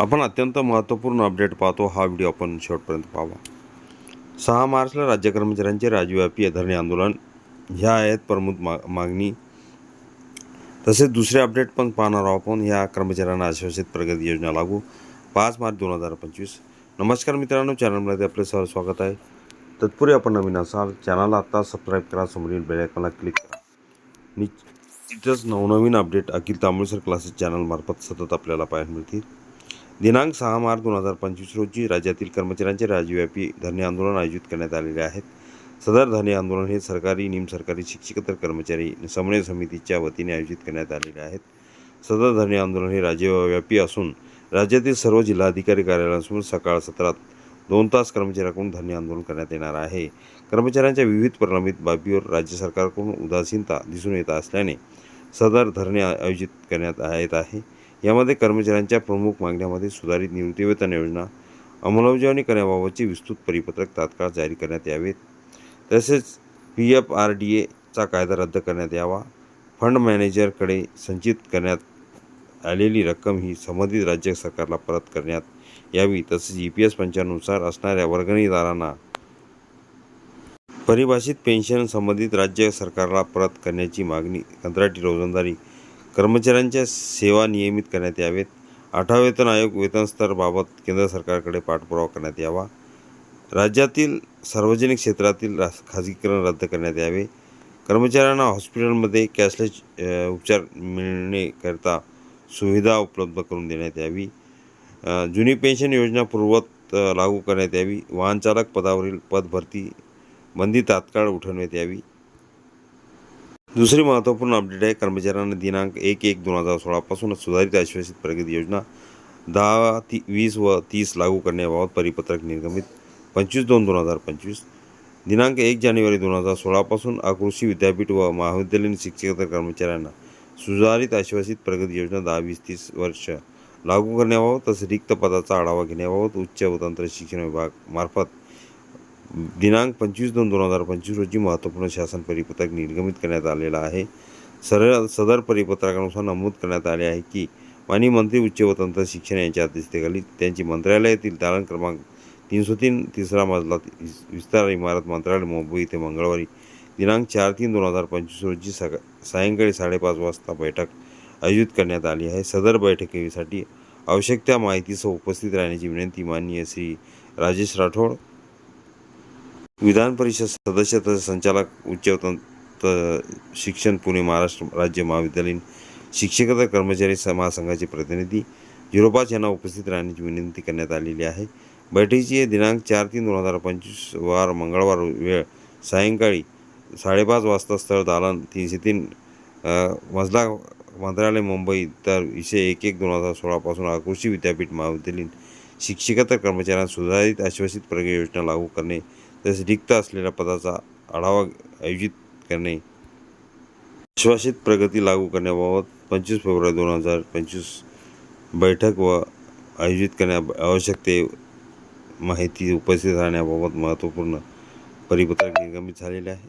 आपण अत्यंत महत्त्वपूर्ण अपडेट पाहतो. हा व्हिडिओ आपण शेवटपर्यंत पाहावा सहा मार्चला राज्य कर्मचाऱ्यांचे राज्यव्यापी धरणे आंदोलन. ह्या आहेत प्रमुख मा मागणी. तसेच दुसरे अपडेट पण पाहणार आहोत आपण. ह्या कर्मचाऱ्यांना आश्वासित प्रगती योजना लागू. पाच मार्च दोन हजार पंचवीस. नमस्कार मित्रांनो चॅनलमध्ये आपले सर स्वागत आहे. तत्पूर्वी आपण नवीन असाल चॅनलला आत्ता सबस्क्राईब करा. समोरील बेलायकॉनला क्लिक करा. निश्चितच नवनवीन अपडेट अखिल तांबुळसर क्लासेस चॅनलमार्फत सतत आपल्याला पाहायला मिळतील. दिनांक सहा मार्च दोन हजार पंचवीस रोजी राज्यातील कर्मचाऱ्यांचे राज्यव्यापी धरणे आंदोलन आयोजित करण्यात आलेले आहेत. सदर धरणे आंदोलन हे सरकारी निमसरकारी शिक्षकेतर कर्मचारी समन्वय समितीच्या वतीने आयोजित करण्यात आलेले आहेत. सदर धरणे आंदोलन हे राज्यव्यापी असून राज्यातील सर्व जिल्हाधिकारी कार्यालयांसमोर सकाळ सत्रात दोन तास कर्मचाऱ्यांकडून धरणे आंदोलन करण्यात येणार आहे. कर्मचाऱ्यांच्या विविध प्रलंबित बाबीवर राज्य सरकारकडून उदासीनता दिसून येत असल्याने सदर धरणे आयोजित करण्यात येत आहे. यामध्ये कर्मचाऱ्यांच्या प्रमुख मागण्यामध्ये सुधारित निवृत्तीवेतन योजना अंमलबजावणी करण्याबाबतचे विस्तृत परिपत्रक तात्काळ जारी करण्यात यावेत तसेच पी एफ आर डी एचा कायदा रद्द करण्यात यावा. फंड मॅनेजरकडे संचित करण्यात आलेली रक्कम ही संबंधित राज्य सरकारला परत करण्यात यावी. तसेच ई पी एस पंचानुसार असणाऱ्या वर्गणीदारांना परिभाषित पेन्शन संबंधित राज्य सरकारला परत करण्याची मागणी कंत्राटी रोजंदारी कर्मचाऱ्यांच्या सेवा नियमित करण्यात यावेत. आठवा वेतन आयोग वेतनस्तराबाबत केंद्र सरकारकडे पाठपुरावा करण्यात यावा. राज्यातील सार्वजनिक क्षेत्रातील रा खाजगीकरण रद्द करण्यात यावे. कर्मचाऱ्यांना हॉस्पिटलमध्ये कॅशलेस उपचार मिळण्याकरिता सुविधा उपलब्ध करून देण्यात यावी. जुनी पेन्शन योजना पूर्वत लागू करण्यात यावी. वाहनचालक पदावरील पदभरती बंदी तात्काळ उठवण्यात यावी. दुसरी महत्त्वपूर्ण अपडेट आहे. कर्मचाऱ्यांना दिनांक एक एक दोन हजार सोळापासूनच सुधारित आश्वासित प्रगती योजना दहा ती वीस व तीस लागू करण्याबाबत परिपत्रक निर्गमित. पंचवीस दोन दोन हजार पंचवीस. दिनांक एक जानेवारी दोन हजार सोळापासून अकृषी विद्यापीठ व महाविद्यालयीन शिक्षकेतर कर्मचाऱ्यांना सुधारित आश्वासित प्रगती योजना दहा वीस तीस वर्ष लागू करण्याबाबत तसेच रिक्त पदाचा आढावा घेण्याबाबत उच्च व तंत्र शिक्षण विभाग मार्फत दिनांक पंचवीस दोन दोन हजार पंचवीस रोजी महत्त्वपूर्ण शासन परिपत्रक निर्गमित करण्यात आलेला आहे. सरळ सदर परिपत्रकानुसार नमूद करण्यात आले आहे की माननीय मंत्री उच्च व तंत्र शिक्षण यांच्या अध्यक्षतेखाली त्यांची मंत्रालयातील दालन क्रमांक तीनशे तीन तिसरा मजला विस्तार इमारत मंत्रालय मुंबई येथे मंगळवारी दिनांक चार तीन दोन हजार पंचवीस रोजी सका सायंकाळी साडेपाच वाजता बैठक आयोजित करण्यात आली आहे. सदर बैठकीसाठी आवश्यक त्या माहितीसह उपस्थित राहण्याची विनंती माननीय श्री राजेश राठोड विधान परिषद सदस्य तसेच संचालक उच्च शिक्षण पुणे महाराष्ट्र राज्य महाविद्यालयीन शिक्षकेतर कर्मचारी महासंघाचे प्रतिनिधी झिरो पाच यांना उपस्थित राहण्याची विनंती करण्यात आलेली आहे. बैठकीची दिनांक चार तीन दोन हजार पंचवीस वार मंगळवार वेळ सायंकाळी साडेपाच वाजता स्थळ दालन तीनशे तीन मजला मंत्रालय मुंबई तर विषय एक एक दोन हजार सोळापासून कृषी विद्यापीठ महाविद्यालयीन शिक्षकेतर कर्मचाऱ्यांना सुधारित आश्वासित प्रगती योजना लागू करणे तसेच रिक्त असलेल्या पदाचा आढावा आयोजित करणे. आश्वासित प्रगती लागू करण्याबाबत पंचवीस फेब्रुवारी दोन हजार पंचवीस बैठक व आयोजित करण्या आवश्यक ते माहिती उपस्थित राहण्याबाबत महत्त्वपूर्ण परिपत्रक निर्गमित झालेले आहे.